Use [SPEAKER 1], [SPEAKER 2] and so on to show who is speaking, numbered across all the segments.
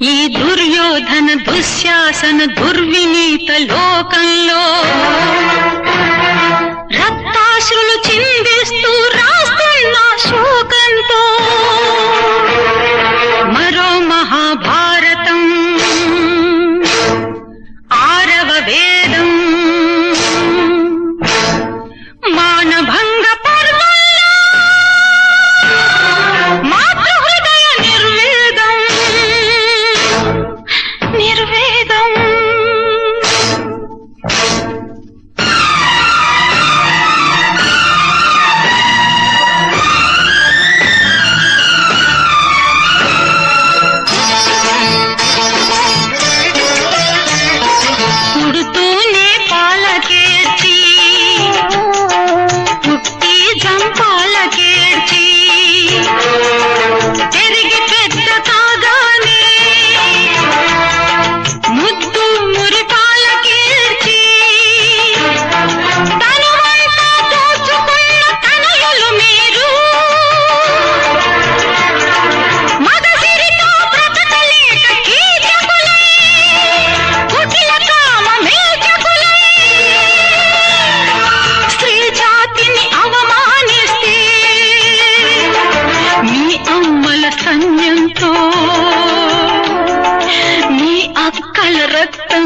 [SPEAKER 1] ఈ దుర్యోధన దుశ్శాసన దుర్వినీత లోకంలో మీ అక్కల రక్తం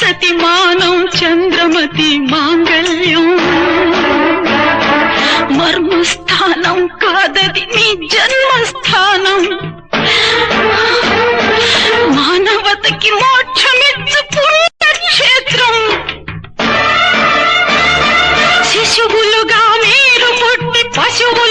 [SPEAKER 1] సతిమానం చంద్రమతి మాంగళ్యం. మర్మస్థానం కాదది నీ జన్మస్థానం. మానవతకి మోక్షమిచ్చు పుణ్యక్షేత్రం శిశువులుగా మీరు పుట్టి పశువులు